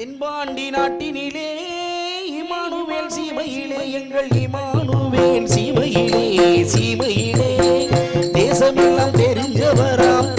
தென்பாண்டி நாட்டினிலே Emmanuel சீமையிலே எங்கள் Emmanuel சீமையிலே சீமையிலே. தேசமெல்லாம் தெரிஞ்சவராம்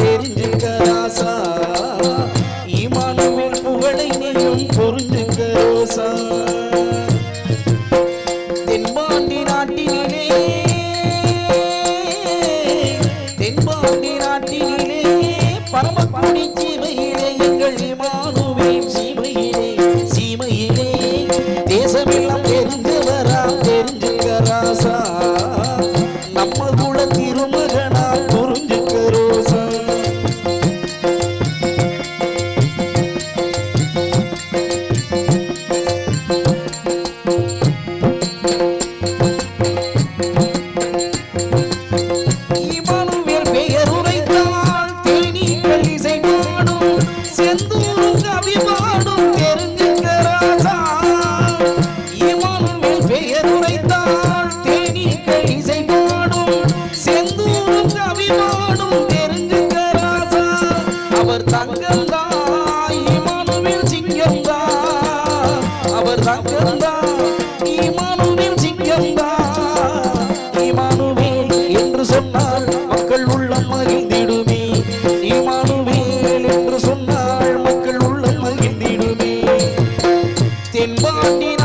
不爱你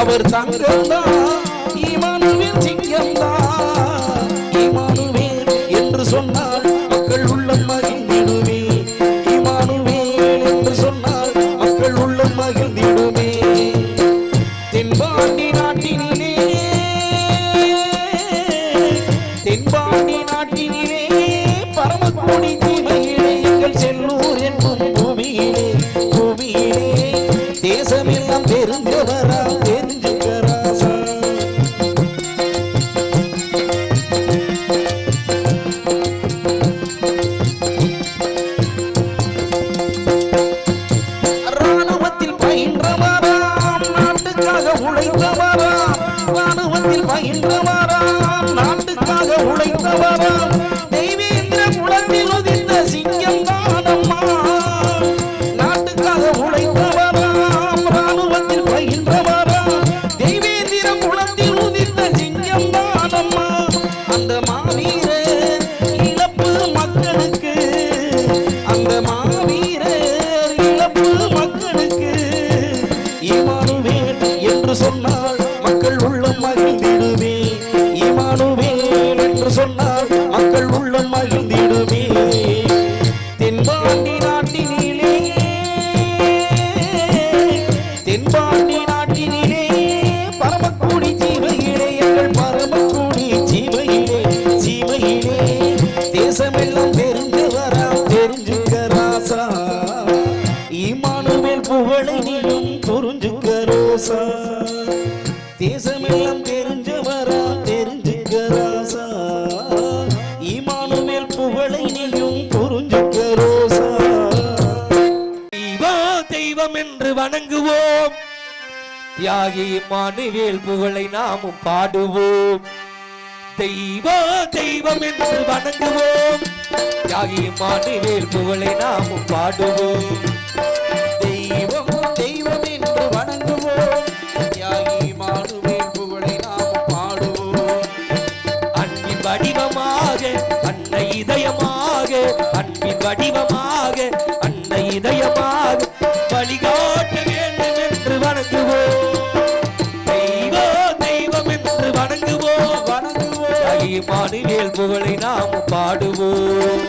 அவர் தங்கம்தான் இமனுவின் சிங்கம்தான். மாவீர தேசமெல்லாம் தெரிஞ்சவரா தெரிஞ்சுக்க ராசா. இமானுமேல் புகழை நீயும் புரிஞ்சுக்க ரோசா. தெய்வம் என்று வணங்குவோம். தியாகி மானுவேல் புகழை நாமும் பாடுவோம். தெய்வ தெய்வம் என்று வணங்குவோம். தியாகி மானுவேல் புகழை நாமும் பாடுவோம். அன்பின் வடிவமாக அன்னை இதயமாக வழிகாட்ட வேண்டும் என்று வணங்குவோம். தெய்வோ தெய்வம் என்று வணங்குவோம். வணங்குவோம். மனுவேல் புகழை நாம் பாடுவோம்.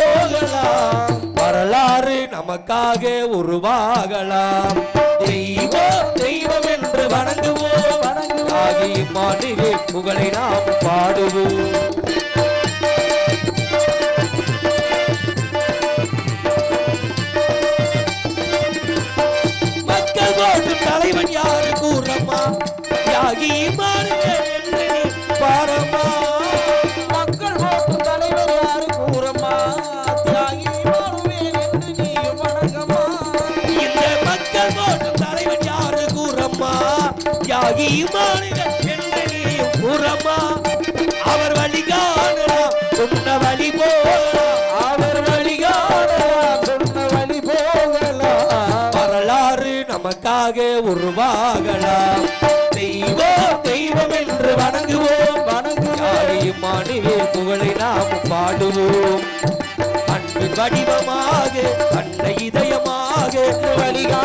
போகலாம். வரலாறு நமக்காக உருவாகலாம். தெய்வம் தெய்வம் என்று வணங்குவோம். வணங்குவோம். ஆகிய மாநில புகழை நாம் பாடுவோம். என்று அவர் வழி காணலாம் சொன்ன வழி போகலாம் அவர் வழிகாணலாம் சொன்ன வழி போகலாம் வரலாறு நமக்காக உருவாகலாம் தெய்வம் தெய்வம் என்று வணங்குவோம். வணங்குவோம். மாணிவே புகழை நாம் பாடுவோம். அன்பு வடிவமாக அன்னை இதயமாக வழிகா